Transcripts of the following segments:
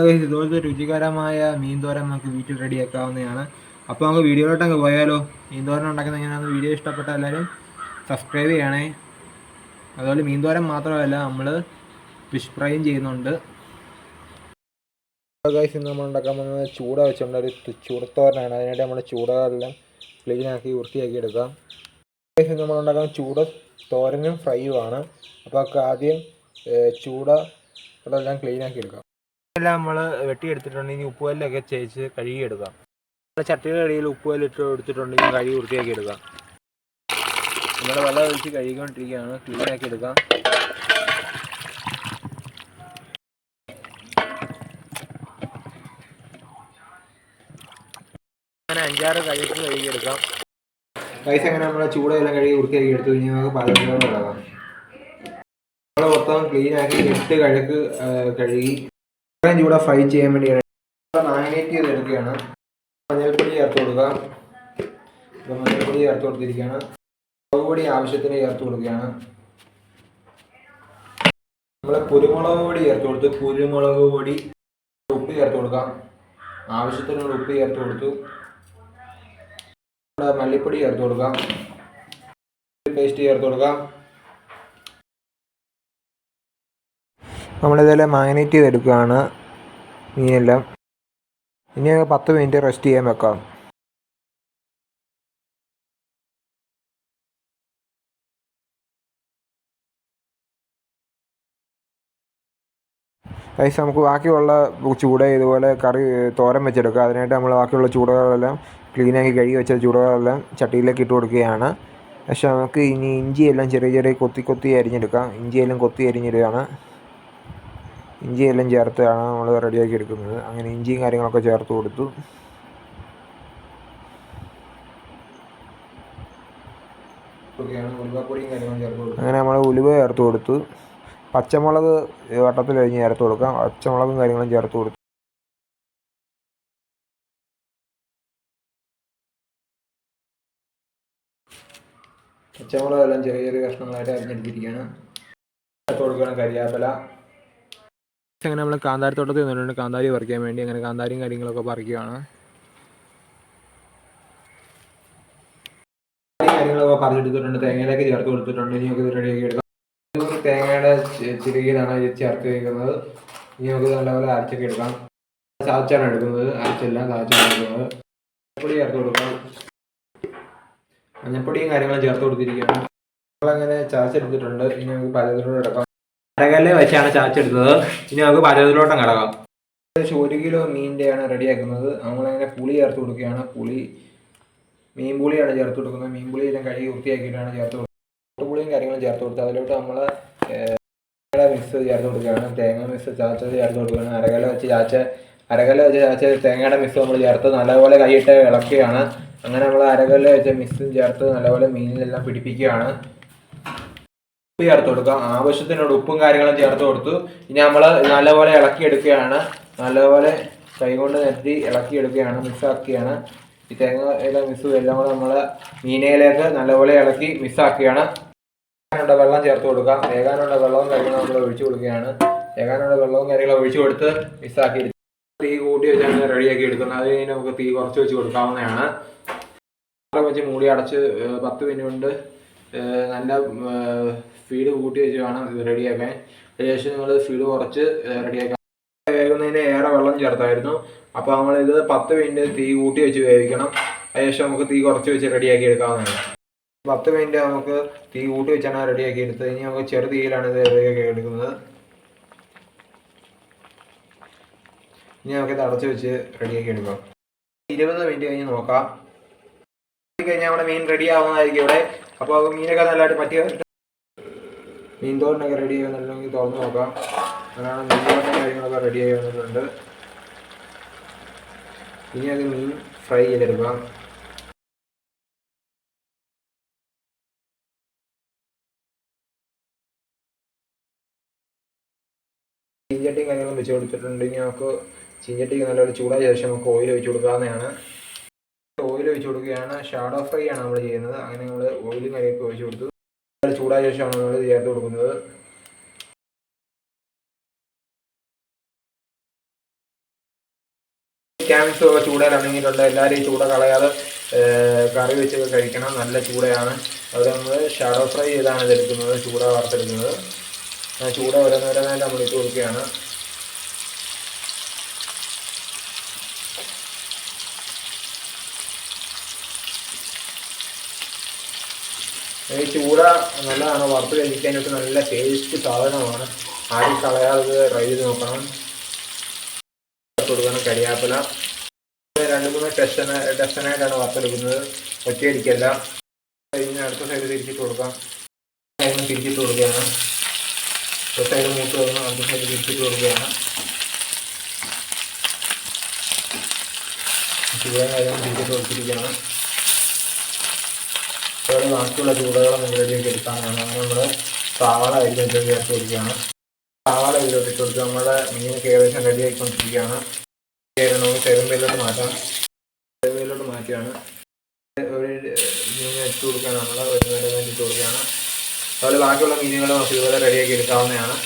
ഇതുപോലത്തെ രുചികരമായ മീൻ തോരൻ നമുക്ക് വീട്ടിൽ റെഡിയാക്കാവുന്നതാണ്. അപ്പോൾ നമുക്ക് വീഡിയോയിലോട്ട് അങ്ങ് പോയാലോ? മീൻ തോരൻ ഉണ്ടാക്കുന്ന എങ്ങനെയാണെന്ന് വീഡിയോ ഇഷ്ടപ്പെട്ട എല്ലാവരും സബ്സ്ക്രൈബ് ചെയ്യണേ. അതുപോലെ മീൻ തോരൻ മാത്രമല്ല നമ്മൾ ഫിഷ് ഫ്രൈയും ചെയ്യുന്നുണ്ട്. ഗൈസ് ഇന്ന് നമ്മൾ ഉണ്ടാക്കാൻ പോകുന്നത് ചൂട വെച്ചുകൊണ്ട് ഒരു ചൂടത്തോരനാണ്. അതിനായിട്ട് നമ്മൾ ചൂടകളെല്ലാം ക്ലീനാക്കി വൃത്തിയാക്കി എടുക്കാം. ഗൈസ് നമ്മൾ ഉണ്ടാക്കാൻ ചൂട തോരനും ഫ്രൈയുമാണ് അപ്പോൾ ആദ്യം ചൂട എല്ലാം ക്ലീനാക്കി എടുക്കാം. എല്ലാം നമ്മൾ വെട്ടിയെടുത്തിട്ടുണ്ടെങ്കിൽ ഇനി ഉപ്പുകല്ലൊക്കെ ചേച്ച് കഴുകിയെടുക്കാം. നമ്മുടെ ചട്ടിയുടെ ഇടയിൽ ഇട്ട് എടുത്തിട്ടുണ്ടെങ്കിൽ കഴുകി വൃത്തിയാക്കി എടുക്കാം. നമ്മൾ വെള്ളം ഒഴിച്ച് കഴുകിക്കൊണ്ടിരിക്കുകയാണ്. ക്ലീനാക്കി എടുക്കാം. അങ്ങനെ അഞ്ചാറ് കഴുകി കഴുകിയെടുക്കാം. പൈസ അങ്ങനെ നമ്മളെ ചൂടെല്ലാം കഴുകി വൃത്തിയാക്കി എടുത്തു. കഴിഞ്ഞാൽ നമുക്ക് പാചകത്തിലോട്ട് ഇടാം നമ്മൾ മൊത്തം ക്ലീനാക്കി എട്ട് കഴുക്ക് കഴുകി. ഇത്രയും ചൂടെ ഫ്രൈ ചെയ്യാൻ വേണ്ടിയാണ്. മാരിനേറ്റ് ചെയ്ത് എടുക്കുകയാണ്. മഞ്ഞൾപ്പൊടി ചേർത്ത് കൊടുക്കുക. ഇപ്പം മഞ്ഞൾപ്പൊടി ചേർത്ത് കൊടുത്തിരിക്കുകയാണ്. മുളക് പൊടി ആവശ്യത്തിന് ചേർത്ത് കൊടുക്കുകയാണ്. നമ്മൾ കുരുമുളക് പൊടി ചേർത്ത് കൊടുത്ത്. കുരുമുളക് പൊടി ഉപ്പ് ചേർത്ത് കൊടുക്കാം. ആവശ്യത്തിനുള്ള ഉപ്പ് ചേർത്ത് കൊടുത്തു. മല്ലിപ്പൊടി ചേർത്ത് കൊടുക്കാം. പേസ്റ്റ് ചേർത്ത് കൊടുക്കാം. നമ്മളിതെല്ലാം മാഗ്നേറ്റ് ചെയ്തെടുക്കുകയാണ് മീനെല്ലാം ഇനി പത്ത് മിനിറ്റ് റെസ്റ്റ് ചെയ്യാൻ വെക്കാം. പൈസ നമുക്ക് ബാക്കിയുള്ള ചൂട ഇതുപോലെ കറി തോരൻ വെച്ചെടുക്കുക അതിനായിട്ട് നമ്മൾ ബാക്കിയുള്ള ചൂടകളെല്ലാം ക്ലീനാക്കി കഴുകി വെച്ച ചൂടകളെല്ലാം ചട്ടിയിലേക്ക് ഇട്ട് കൊടുക്കുകയാണ്. പക്ഷേ നമുക്ക് ഇനി ഇഞ്ചിയെല്ലാം ചെറിയ ചെറിയ കൊത്തി കൊത്തി അരിഞ്ഞെടുക്കാം. ഇഞ്ചിയെല്ലാം കൊത്തി അരിഞ്ഞിടുകയാണ്. ഇഞ്ചിയെല്ലാം ചേർത്താണ് നമ്മൾ റെഡിയാക്കി എടുക്കുന്നത്. അങ്ങനെ ഇഞ്ചിയും കാര്യങ്ങളൊക്കെ ചേർത്ത് കൊടുത്തു. അങ്ങനെ നമ്മൾ ഉലുവ ചേർത്ത് കൊടുത്തു. പച്ചമുളക് വട്ടത്തിൽ അരിഞ്ഞ് ചേർത്ത് കൊടുക്കാം. പച്ചമുളകും കാര്യങ്ങളും ചേർത്ത് കൊടുത്തു. പച്ചമുളകെല്ലാം ചെറിയ ചെറിയ കഷ്ണങ്ങളായിട്ട് അരിഞ്ഞെടുത്തിരിക്കുകയാണ്. ചേർത്ത് കൊടുക്കണം കരിയാപ്പില. അങ്ങനെ നമ്മൾ കാന്താരത്തോട്ടത്തിൽ നിന്നിട്ടുണ്ട്. കാന്താരി പറിക്കാൻ വേണ്ടി അങ്ങനെ കാന്താരിയും കാര്യങ്ങളൊക്കെ പറിക്കുകയാണ്. കാര്യങ്ങളൊക്കെ പറിച്ചെടുത്തിട്ടുണ്ട്. തേങ്ങയിലേക്ക് ചേർത്ത് കൊടുത്തിട്ടുണ്ട്. ഇനി നമുക്ക് റെഡിയാക്കി എടുക്കാം. തേങ്ങയുടെ ചിരികയിലാണ് ചേർത്ത് വയ്ക്കുന്നത് ഇനി നമുക്ക് നല്ലപോലെ അരച്ചൊക്കെ എടുക്കാം. ചാച്ചാണ് എടുക്കുന്നത്. അരച്ചല്ല ചാച്ചാണ് എടുക്കുന്നത്. മഞ്ഞപ്പൊടി ചേർത്ത് കൊടുക്കാം. മഞ്ഞപ്പൊടിയും കാര്യങ്ങളും ചേർത്ത് കൊടുത്തിരിക്കുകയാണ്. നമ്മളങ്ങനെ ചാച്ചെടുത്തിട്ടുണ്ട് ഇനി നമുക്ക് പലതരോട് എടുക്കാം. അരകല്ല് വെച്ചാണ് ചാച്ചെടുത്തത് ഇനി നമുക്ക് പാചകത്തിലോട്ടം കിടക്കാം. ഏകദേശം ഒരു കിലോ മീനിന്റെയാണ് റെഡിയാക്കുന്നത്. നമ്മളങ്ങനെ പുളി ചേർത്ത് കൊടുക്കുകയാണ്. പുളി മീൻ പുളിയാണ് ചേർത്ത് കൊടുക്കുന്നത്. മീൻ പുളി എല്ലാം കഴുകി വൃത്തിയാക്കിയിട്ടാണ് ചേർത്ത് കൊടുക്കുന്നത്. പുളിയും കാര്യങ്ങളും ചേർത്ത് കൊടുത്ത് അതിലോട്ട് നമ്മൾ മിക്സ് ചേർത്ത് കൊടുക്കുകയാണ്. തേങ്ങ മിക്സ് ചാച്ചത് ചേർത്ത് കൊടുക്കുകയാണ്. അരകല വെച്ച് ചാച്ച അരകല വെച്ച് ചാച്ച തേങ്ങയുടെ മിക്സ് നമ്മൾ ചേർത്ത് നല്ലപോലെ കൈയിട്ട് ഇളക്കുകയാണ്. അങ്ങനെ നമ്മൾ അരകല വെച്ച മിക്സ് ചേർത്ത് നല്ലപോലെ മീനിലെല്ലാം പിടിപ്പിക്കുകയാണ്. ഉപ്പ് ചേർത്ത് കൊടുക്കാം ആവശ്യത്തിനോട് ഉപ്പും കാര്യങ്ങളും ചേർത്ത് കൊടുത്തു. ഇനി നമ്മൾ നല്ലപോലെ ഇളക്കിയെടുക്കുകയാണ്. നല്ലപോലെ കൈകൊണ്ട് നിരത്തി ഇളക്കിയെടുക്കുകയാണ്. മിക്സാക്കുകയാണ് ഈ തേങ്ങ എല്ലാം മിക്സും എല്ലാം കൂടെ നമ്മൾ മീനയിലേക്ക് നല്ലപോലെ ഇളക്കി മിസ്സാക്കുകയാണ് വേകാനുള്ള വെള്ളം ചേർത്ത് കൊടുക്കാം വേകാനുള്ള വെള്ളവും കാര്യങ്ങളും നമ്മൾ ഒഴിച്ചു കൊടുക്കുകയാണ്. വേകാനുള്ള വെള്ളവും കാര്യങ്ങളും ഒഴിച്ചു കൊടുത്ത് മിസ്സാക്കി തീ കൂട്ടി വെച്ചാണ് റെഡിയാക്കി എടുക്കുന്നത്. അത് കഴിഞ്ഞ് നമുക്ക് തീ കുറച്ച് വെച്ച് കൊടുക്കാവുന്നതാണ്. വെച്ച് മൂടി അടച്ച് പത്ത് മിനിറ്റ് കൊണ്ട് നല്ല സ്പീഡ് കൂട്ടി വെച്ച് വേണം ഇത് റെഡിയാക്കാൻ ഏകദേശം നിങ്ങൾ സ്പീഡ് കുറച്ച് റെഡിയാക്കാം വേകുന്നതിന് ഏറെ വെള്ളം ചേർത്തായിരുന്നു. അപ്പോൾ നമ്മൾ ഇത് പത്ത് മിനിറ്റ് തീ കൂട്ടി വെച്ച് വേവിക്കണം. അതിനുശേഷം നമുക്ക് തീ കുറച്ച് വെച്ച് റെഡിയാക്കി എടുക്കാവുന്നതാണ്. പത്ത് മിനിറ്റ് നമുക്ക് തീ കൂട്ടി വെച്ചാണ് റെഡിയാക്കി എടുത്തത്. ഇനി നമുക്ക് ചെറു തീയിലാണ് ഇത് റെഡിയാക്കി എടുക്കുന്നത്. ഇനി നമുക്ക് ഇത് അടച്ച് വെച്ച് റെഡിയാക്കി എടുക്കാം. ഇരുപത് മിനിറ്റ് കഴിഞ്ഞ് നോക്കാം. കഴിഞ്ഞാൽ നമ്മുടെ മീൻ റെഡി ആവുന്നതായിരിക്കും ഇവിടെ. അപ്പോൾ മീനൊക്കെ നല്ലതായിട്ട് പറ്റിയ മീൻ തോരനൊക്കെ റെഡി ആവുന്നുണ്ടെങ്കിൽ തുറന്ന് നോക്കാം. അങ്ങനെയാണ് മീൻ തോരനും കാര്യങ്ങളൊക്കെ റെഡി ആയി വന്നിട്ടുണ്ട്. ഇനി അത് മീൻ ഫ്രൈ ചെയ്തെടുക്കാം. ചീഞ്ചട്ടിയും കാര്യങ്ങളും വെച്ച് കൊടുത്തിട്ടുണ്ടെങ്കിൽ നമുക്ക് ചീഞ്ചട്ടിക്ക് നല്ലൊരു ചൂടായ ശേഷം നമുക്ക് ഓയിൽ ഒഴിച്ച് കൊടുക്കാവുന്നതാണ്. ഒഴിച്ച് കൊടുക്കുകയാണ്. ഷാഡോ ഫ്രൈ ആണ് നമ്മൾ ചെയ്യുന്നത്. അങ്ങനെ നമ്മൾ ഓയിലും കാര്യമൊക്കെ ഒഴിച്ചു കൊടുത്തു. ചൂടായ ശേഷമാണ് നമ്മൾ ചേർത്ത് കൊടുക്കുന്നത്. ക്യാമിക്സും ഒക്കെ ചൂടയിൽ ഇറങ്ങിയിട്ടുണ്ട്. എല്ലാവരും ചൂട കളയാതെ കറി വെച്ചൊക്കെ കഴിക്കണം. നല്ല ചൂടയാണ്. അത് നമ്മൾ ഷാഡോ ഫ്രൈ ചെയ്താണ് ഇതെടുക്കുന്നത്. ചൂട വറുത്തെടുക്കുന്നത്. ചൂട ഓരോന്നോരോന്നായിട്ട് നമ്മൾ ഇട്ട് കൊടുക്കുകയാണ്. ചൂട നല്ലതാണ്? വറുത്ത് കഴിക്കാനായിട്ട് നല്ല ടേസ്റ്റ് സാധനമാണ്. ആരും കളയാതെ ട്രൈ ചെയ്ത് നോക്കണം. കൊടുക്കണം കരിയാപ്പില. രണ്ട് മൂന്ന് ടെസ്റ്റന ടെസ്റ്റനായിട്ടാണ് വറുത്തെടുക്കുന്നത്. ഒറ്റയടിക്കല്ല. കഴിഞ്ഞ് അടുത്ത സൈഡ് തിരിച്ചിട്ട് കൊടുക്കാം. തിരിച്ചിട്ട് കൊടുക്കുകയാണ്. ഒരു സൈഡ് മൂത്ത് വന്ന് അടുത്ത സൈഡ് തിരിച്ചിട്ട് കൊടുക്കുകയാണ്. ചൂടാൻ കാര്യം തിരിച്ചിട്ട് കൊടുത്തിരിക്കുകയാണ്. അതുപോലെ ബാക്കിയുള്ള ചൂടുകൾ മുകളിലേക്ക് എടുക്കാനാണ് അങ്ങനെ നമ്മൾ സവാള അതിലേക്ക് ചേർത്ത് കൊടുക്കുകയാണ്. സവാള ഇതിലോട്ട് ഇട്ട് കൊടുക്കുക നമ്മുടെ മീനൊക്കെ ഏകദേശം റെഡി ആയിക്കൊണ്ടിരിക്കുകയാണ്. നമുക്ക് ചെരുമ്പയിലോട്ട് മാറ്റാം. ചെരുമ്പയിലോട്ട് മാറ്റിയാണ്. ഒരു മീൻ ഇട്ട് കൊടുക്കുകയാണ് നമ്മൾ ഒരു വേണ്ടി ഇട്ട് കൊടുക്കുകയാണ്. അതുപോലെ ബാക്കിയുള്ള മീനുകളും നമുക്ക് ഇതുപോലെ റെഡിയാക്കി എടുക്കാവുന്നതാണ്.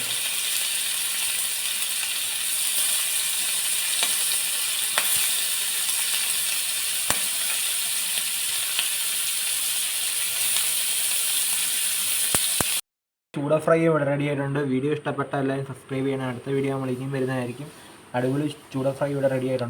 ചൂട ഫ്രൈ ഇവിടെ റെഡി ആയിട്ടുണ്ട്. വീഡിയോ ഇഷ്ടപ്പെട്ട എല്ലാവരും സബ്സ്ക്രൈബ് ചെയ്യണം. അടുത്ത വീഡിയോ നമ്മൾ ഇനിയും വരുന്നതായിരിക്കും. അടിപൊളി ചൂട ഫ്രൈ ഇവിടെ റെഡി ആയിട്ടുണ്ട്.